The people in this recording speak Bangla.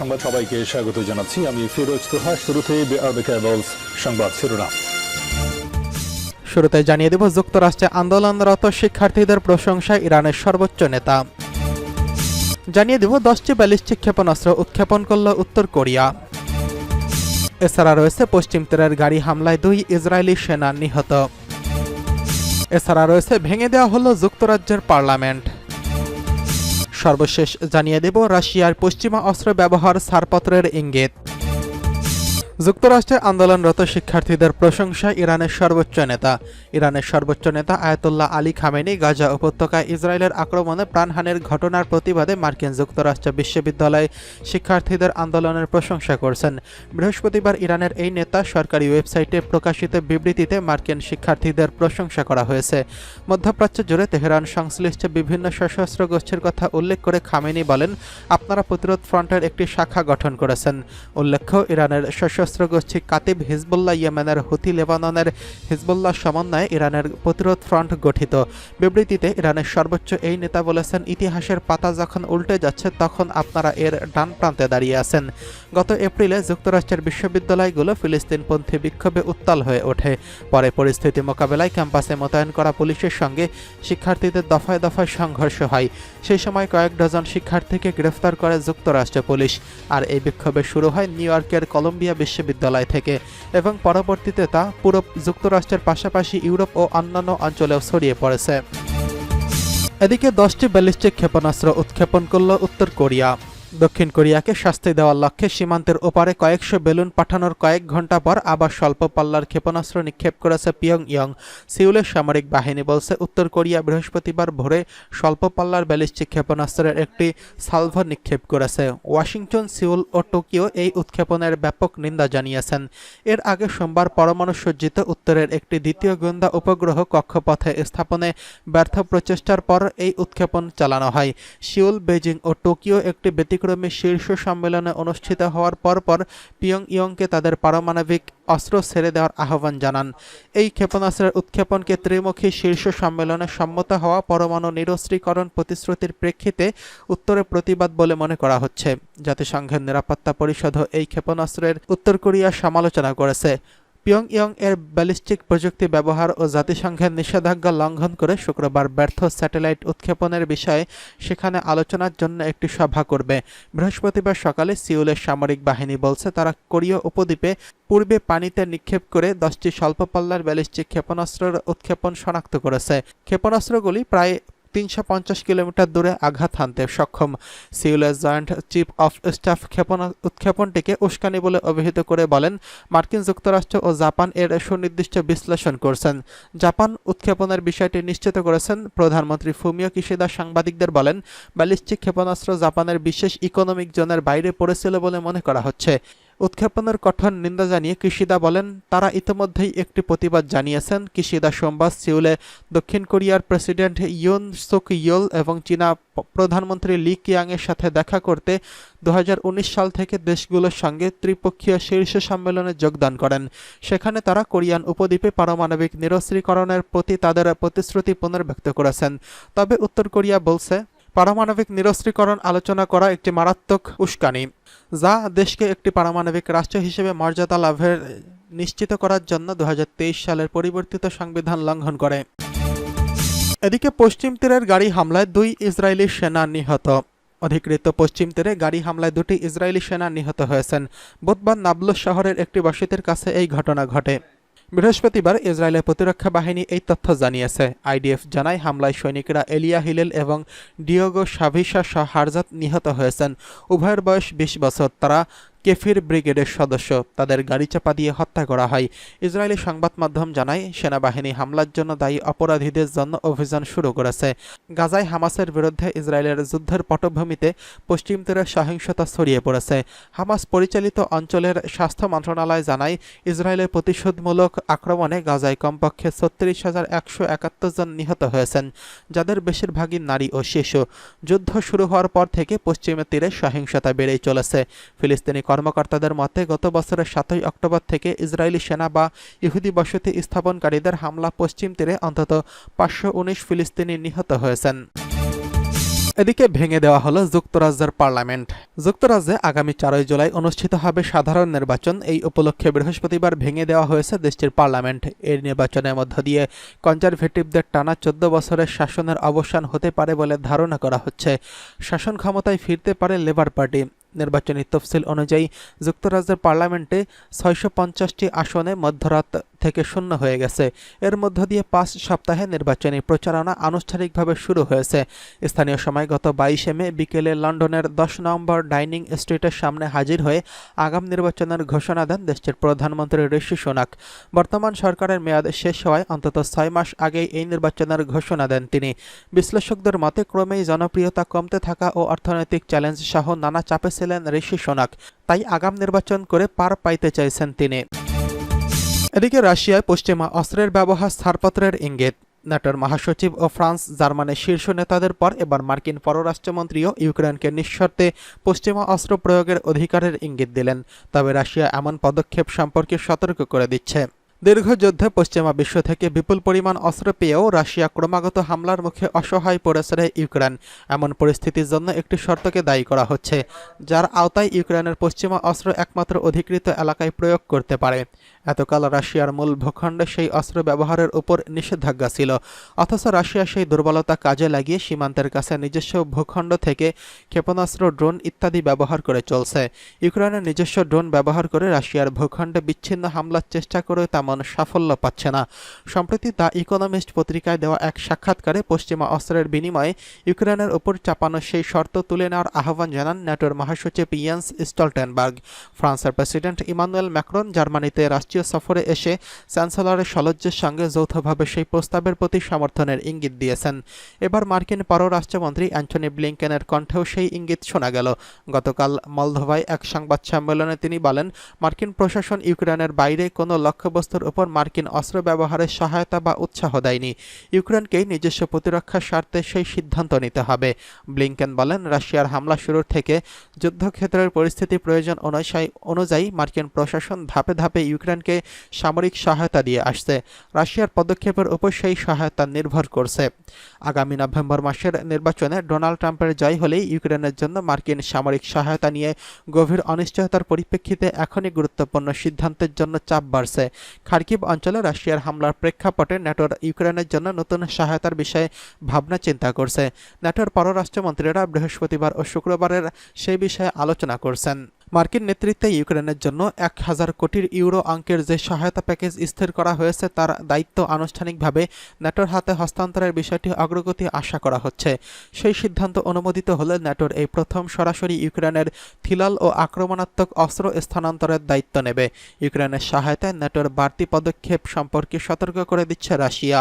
সংবাদ সবাইকে স্বাগত জানাচ্ছি। আমি ফিরোজ তোহা শুরুতে সংবাদ শিরোনাম। শুরুতে জানিয়ে দেব, যুক্তরাষ্ট্রে আন্দোলনরত শিক্ষার্থীদের প্রশংসা ইরানের সর্বোচ্চ নেতা। জানিয়ে দেব, দশটি ব্যালিস্টিক ক্ষেপণাস্ত্র উৎক্ষেপণ করল উত্তর কোরিয়া। এছাড়া রয়েছে পশ্চিম তীরের গাড়ি হামলায় দুই ইসরায়েলি সেনা নিহত। এছাড়া রয়েছে, ভেঙে দেওয়া হলো যুক্তরাজ্যের পার্লামেন্ট। সর্বশেষ জানিয়ে দেব রাশিয়ার পশ্চিমা অস্ত্র ব্যবহার ছাড়পত্রের ইঙ্গিত। যুক্তরাষ্ট্রে আন্দোলনরত শিক্ষার্থীদের প্রশংসা ইরানের সর্বোচ্চ নেতা। ইরানের সর্বোচ্চ নেতা আয়াতুল্লাহ আলী খামেনি গাজা উপত্যকায় ইসরায়েলের আক্রমণে প্রাণহানির ঘটনার প্রতিবাদে মার্কিন যুক্তরাষ্ট্র বিশ্ববিদ্যালয়ে শিক্ষার্থীদের আন্দোলনের প্রশংসা করছেন। বৃহস্পতিবার ইরানের এই নেতা সরকারি ওয়েবসাইটে প্রকাশিত বিবৃতিতে মার্কিন শিক্ষার্থীদের প্রশংসা করা হয়েছে। মধ্যপ্রাচ্য জুড়ে তেহরান সংশ্লিষ্ট বিভিন্ন সশস্ত্র গোষ্ঠীর কথা উল্লেখ করে খামেনি বলেন, আপনারা প্রতিরোধ ফ্রন্টের একটি শাখা গঠন করেছেন। উল্লেখ্য, ইরানের সশস্ত্র গোষ্ঠী কাতিব হিজবুল্লাহ ইয়েমেনের হুথি লেবাননের হিজবুল্লাহ সমন্বয়ে ইরানের প্রতিরোধ ফ্রন্ট গঠিত। বিবৃতিতে ইরানের সর্বোচ্চ এই নেতা বলেছেন, ইতিহাসের পাতা যখন উল্টে যাচ্ছে তখন আপনারা এর ডান প্রান্তে দাঁড়িয়ে আছেন। গত এপ্রিলে যুক্তরাষ্ট্রের বিশ্ববিদ্যালয়গুলো ফিলিস্তিনপন্থী বিক্ষোভে উত্তাল হয়ে ওঠে। পরে পরিস্থিতি মোকাবেলায় ক্যাম্পাসে মোতায়েন করা পুলিশের সঙ্গে শিক্ষার্থীদের দফায় দফায় সংঘর্ষ হয়। সেই সময় কয়েক ডজন শিক্ষার্থীকে গ্রেফতার করে যুক্তরাষ্ট্র পুলিশ। আর এই বিক্ষোভে শুরু হয় নিউ ইয়র্কের কলম্বিয়া বিশ্ববিদ্যালয় থেকে এবং পরবর্তীতে তা পুরো যুক্তরাষ্ট্রের পাশাপাশি ইউরোপ ও অন্যান্য অঞ্চলেও ছড়িয়ে পড়েছে। এদিকে দশটি ব্যালিস্টিক ক্ষেপণাস্ত্র উৎক্ষেপণ করল উত্তর কোরিয়া। দক্ষিণ কোরিয়াকে শাস্তি দেওয়ার লক্ষ্যে সীমান্তের ওপারে কয়েকশো বেলুন পাঠানোর কয়েক ঘণ্টা পর আবার স্বল্প পাল্লার ক্ষেপণাস্ত্র নিক্ষেপ করেছে পিয়ং ইয়ং সিউলের সামরিক বাহিনী বলছে, উত্তর কোরিয়া বৃহস্পতিবার ভোরে স্বল্প পাল্লার ব্যালিস্টিক ক্ষেপণাস্ত্রের একটি সালভো নিক্ষেপ করেছে। ওয়াশিংটন, সিউল ও টোকিও এই উৎক্ষেপণের ব্যাপক নিন্দা জানিয়েছেন। এর আগে সোমবার পরমাণু সজ্জিত উত্তরের একটি দ্বিতীয় গোয়েন্দা উপগ্রহ কক্ষপথে স্থাপনে ব্যর্থ প্রচেষ্টার পর এই উৎক্ষেপণ চালানো হয়। সিউল বেজিং ও টোকিও একটি ব্যতিক্রমী শীর্ষ সম্মেলনে অনুষ্ঠিত হওয়ার পরপর পিয়ং ইয়ংকে তাদের পারমাণবিক অস্ত্র ছেড়ে দেওয়ার আহ্বান জানান। এই ক্ষেপণাস্ত্রের উৎক্ষেপণকে ত্রিমুখী শীর্ষ সম্মেলনে সম্মত হওয়া পরমাণু নিরস্ত্রীকরণ প্রতিশ্রুতির প্রেক্ষিতে উত্তরে প্রতিবাদ বলে মনে করা হচ্ছে। জাতিসংঘের নিরাপত্তা পরিষদও এই ক্ষেপণাস্ত্রের উত্তর কোরিয়ার সমালোচনা করেছে। পিয়ং ইয়ং এর ব্যালিস্টিক প্রযুক্তি ব্যবহার ও জাতিসংঘের নিষেধাজ্ঞা লঙ্ঘন করে শুক্রবার ব্যর্থ স্যাটেলাইট উৎক্ষেপণের বিষয়ে সেখানে আলোচনার জন্য একটি সভা করবে। বৃহস্পতিবার সকালে সিউলের সামরিক বাহিনী বলছে, তারা কোরীয় উপদ্বীপে পূর্বে পানিতে নিক্ষেপ করে দশটি স্বল্প পাল্লার ব্যালিস্টিক ক্ষেপণাস্ত্রের উৎক্ষেপণ শনাক্ত করেছে। ক্ষেপণাস্ত্রগুলি প্রায় তিনশো পঞ্চাশ কিলোমিটার দূরে আঘাত হানতে সক্ষম। সিউলের জয়েন্ট চিফ অফ স্টাফ ক্ষেপণ উৎক্ষেপণটিকে উস্কানি বলে অভিহিত করে বলেন, মার্কিন যুক্তরাষ্ট্র ও জাপান এর সুনির্দিষ্ট বিশ্লেষণ করছেন। জাপান উৎক্ষেপণের বিষয়টি নিশ্চিত করেছেন, প্রধানমন্ত্রী ফুমিও কিশিদা সাংবাদিকদের বলেন, ব্যালিস্টিক ক্ষেপণাস্ত্র জাপানের বিশেষ ইকোনমিক জোনের বাইরে পড়েছিল বলে মনে করা হচ্ছে। উৎক্ষেপণের কঠোর নিন্দা জানিয়ে কিশিদা বলেন, তারা ইতিমধ্যেই একটি প্রতিবাদ জানিয়েছেন। কিশিদা সোমবার সিউলে দক্ষিণ কোরিয়ার প্রেসিডেন্ট ইউন সুক ইয়োল এবং চীনা প্রধানমন্ত্রী লি কিয়াংয়ের সাথে দেখা করতে দু হাজার উনিশ সাল থেকে দেশগুলোর সঙ্গে ত্রিপক্ষীয় শীর্ষ সম্মেলনে যোগদান করেন। সেখানে তারা কোরিয়ান উপদ্বীপে পারমাণবিক নিরস্ত্রীকরণের প্রতি তাদের প্রতিশ্রুতি পুনর্ব্যক্ত করেছেন। তবে উত্তর কোরিয়া বলছে পারমাণবিক নিরস্ত্রীকরণ আলোচনা করা একটি মারাত্মক উস্কানি, যা দেশকে একটি পারমাণবিক রাষ্ট্র হিসেবে মর্যাদা লাভের নিশ্চিত করার জন্য দু হাজার তেইশ সালের পরিবর্তিত সংবিধান লঙ্ঘন করে। এদিকে পশ্চিম তীরের গাড়ি হামলায় দুই ইসরায়েলি সেনা নিহত। অধিকৃত পশ্চিম তীরে গাড়ি হামলায় দুটি ইসরায়েলি সেনা নিহত হয়েছেন। বুধবার নাবলুস শহরের একটি বসতির কাছে এই ঘটনা ঘটে। বৃহস্পতিবার ইসরায়েলের প্রতিরক্ষা বাহিনী এই তথ্য জানিয়েছে। আইডিএফ জানায়, হামলায় সৈনিকরা এলিয়া হিলেল এবং ডিওগো সাভিসা শাহ হারজাত নিহত হয়েছেন। উভয়ের বয়স বিশ বছর। তারা কেফির ব্রিগেডের সদস্য। তাদের গাড়ি চাপা দিয়ে হত্যা করা হয়। ইসরায়েলি সংবাদ মাধ্যম জানায়, সেনাবাহিনী হামলার জন্য দায়ী অপরাধীদের জন্য অভিযান শুরু করেছে। গাজায় হামাসের বিরুদ্ধে ইসরায়েলের যুদ্ধের পটভূমিতে পশ্চিম তীরে সহিংসতা ছড়িয়ে পড়েছে। হামাস পরিচালিত অঞ্চলের স্বাস্থ্য মন্ত্রণালয় জানায়, ইসরায়েলের প্রতিশোধমূলক আক্রমণে গাজায় কমপক্ষে ছত্রিশ হাজার একশো একাত্তর জন নিহত হয়েছেন, যাদের বেশিরভাগই নারী ও শিশু। যুদ্ধ শুরু হওয়ার পর থেকে পশ্চিমের তীরে সহিংসতা বেড়েই চলেছে। ফিলিস্তিনি কর্মকর্তাদের মতে, গত বছরের সাতই অক্টোবর থেকে ইসরায়েলি সেনা বা ইহুদি বসতি স্থাপনকারীদের হামলা পশ্চিম তীরে অন্তত পাঁচশো উনিশ ফিলিস্তিনি নিহত হয়েছেন। এদিকে ভেঙে দেওয়া হলো যুক্তরাজ্যের পার্লামেন্ট। যুক্তরাজ্যে আগামী চারই জুলাই অনুষ্ঠিত হবে সাধারণ নির্বাচন। এই উপলক্ষে বৃহস্পতিবার ভেঙে দেওয়া হয়েছে দেশটির পার্লামেন্ট। এই নির্বাচনের মধ্য দিয়ে কনজারভেটিভদের টানা চোদ্দ বছরের শাসনের অবসান হতে পারে বলে ধারণা করা হচ্ছে। শাসন ক্ষমতায় ফিরতে পারে লেবার পার্টি। নির্বাচনী তফসিল অনুযায়ী যুক্তরাজ্যের পার্লামেন্টে ছয়শো পঞ্চাশটি আসনে মধ্যরাত থেকে শূন্য হয়ে গেছে। এর মধ্য দিয়ে পাঁচ সপ্তাহে নির্বাচনী প্রচারণা আনুষ্ঠানিকভাবে শুরু হয়েছে। স্থানীয় সময় গত বাইশে মে বিকেলে লন্ডনের দশ নম্বর ডাইনিং স্ট্রিটের সামনে হাজির হয়ে আগাম নির্বাচনের ঘোষণা দেন দেশটির প্রধানমন্ত্রী ঋষি সোনাক। বর্তমান সরকারের মেয়াদ শেষ হওয়ায় অন্তত ছয় মাস আগেই এই নির্বাচনের ঘোষণা দেন তিনি। বিশ্লেষকদের মতে, ক্রমেই জনপ্রিয়তা কমতে থাকা ও অর্থনৈতিক চ্যালেঞ্জ সহ নানা চাপে ছিলেন ঋষি সোনাক। তাই আগাম নির্বাচন করে পার পাইতে চাইছেন তিনি। এদিকে রাশিয়ায় পশ্চিমা অস্ত্রের ব্যবহার ছাড়পত্রের ইঙ্গিত। ন্যাটোর মহাসচিব ও ফ্রান্স জার্মানির শীর্ষ নেতাদের পর এবার মার্কিন পররাষ্ট্রমন্ত্রীও ইউক্রেনকে নিঃশর্তে পশ্চিমা অস্ত্র প্রয়োগের অধিকারের ইঙ্গিত দিলেন। তবে রাশিয়া এমন পদক্ষেপ সম্পর্কে সতর্ক করে দিচ্ছে। দীর্ঘ যুদ্ধে পশ্চিমা বিশ্ব থেকে বিপুল পরিমাণ অস্ত্র পেয়েও রাশিয়া ক্রমাগত হামলার মুখে অসহায় পড়েছে ইউক্রেন। এমন পরিস্থিতির জন্য একটি শর্তকে দায়ী করা হচ্ছে, যার আওতায় ইউক্রেনের পশ্চিমা অস্ত্র একমাত্র অধিকৃত এলাকায় প্রয়োগ করতে পারে। এতকাল রাশিয়ার মূল ভূখণ্ডে সেই অস্ত্র ব্যবহারের উপর নিষেধাজ্ঞা ছিল। অথচ রাশিয়া সেই দুর্বলতা কাজে লাগিয়ে সীমান্তের কাছে নিজস্ব ভূখণ্ড থেকে ক্ষেপণাস্ত্র, ড্রোন ইত্যাদি ব্যবহার করে চলছে। ইউক্রেনের নিজস্ব ড্রোন ব্যবহার করে রাশিয়ার ভূখণ্ডে বিচ্ছিন্ন হামলার চেষ্টা করে তেমন সাফল্য পাচ্ছে না। সম্প্রতি দ্য ইকোনমিস্ট পত্রিকায় দেওয়া এক সাক্ষাৎকারে পশ্চিমা অস্ত্রের বিনিময়ে ইউক্রেনের উপর চাপানো সেই শর্ত তুলে নেওয়ার আহ্বান জানান ন্যাটোর মহাসচিব ইয়েন্স স্টলটেনবার্গ। ফ্রান্সের প্রেসিডেন্ট ইমানুয়েল ম্যাক্রন জার্মানিতে রাষ্ট্রীয় সফরে এসে চ্যান্সেলরের সলজ্জের সঙ্গে যৌথভাবে সেই প্রস্তাবের প্রতি সমর্থনের ইঙ্গিত দিয়েছেন। এবার মার্কিন পররাষ্ট্রমন্ত্রী অ্যান্টনি ব্লিংকেনের কণ্ঠেও সেই ইঙ্গিত শোনা গেল। গতকাল মলদোভায় এক সংবাদ সম্মেলনে তিনি বলেন, মার্কিন প্রশাসন ইউক্রেনের বাইরে কোনো লক্ষ্যবস্তুর উপর মার্কিন অস্ত্র ব্যবহারের সহায়তা বা উৎসাহ দেয়নি। ইউক্রেনকেই নিজস্ব প্রতিরক্ষার স্বার্থে সেই সিদ্ধান্ত নিতে হবে। ব্লিংকেন বলেন, রাশিয়ার হামলা শুরুর থেকে যুদ্ধক্ষেত্রের পরিস্থিতি প্রয়োজন অনুযায়ী অনুযায়ী মার্কিন প্রশাসন ধাপে ধাপে ইউক্রেনকে সামরিক সহায়তা দিয়ে আসছে। রাশিয়ার পদক্ষেপের উপর সেই সহায়তা নির্ভর করছে। আগামী নভেম্বর মাসের নির্বাচনে ডোনাল্ড ট্রাম্পের জয় হলেই ইউক্রেনের জন্য মার্কিন সামরিক সহায়তা নিয়ে গভীর অনিশ্চয়তার পরিপ্রেক্ষিতে এখনই গুরুত্বপূর্ণ সিদ্ধান্তের জন্য চাপ বাড়ছে। খার্কিভ অঞ্চলে রাশিয়ার হামলার প্রেক্ষাপটে ন্যাটোর ইউক্রেনের জন্য নতুন সহায়তার বিষয়ে ভাবনা চিন্তা করছে। ন্যাটোর পররাষ্ট্রমন্ত্রীরা বৃহস্পতিবার ও শুক্রবারের সেই বিষয়ে আলোচনা করছেন। মার্কিন নেতৃত্বে ইউক্রেনের জন্য এক হাজার কোটির ইউরো অঙ্কের যে সহায়তা প্যাকেজ স্থির করা হয়েছে, তার দায়িত্ব আনুষ্ঠানিকভাবে ন্যাটোর হাতে হস্তান্তরের বিষয়টি অগ্রগতি আশা করা হচ্ছে। সেই সিদ্ধান্ত অনুমোদিত হলে ন্যাটোর এই প্রথম সরাসরি ইউক্রেনের থিলাল ও আক্রমণাত্মক অস্ত্র স্থানান্তরের দায়িত্ব নেবে। ইউক্রেনের সহায়তায় ন্যাটোর বাড়তি পদক্ষেপ সম্পর্কে সতর্ক করে দিচ্ছে রাশিয়া।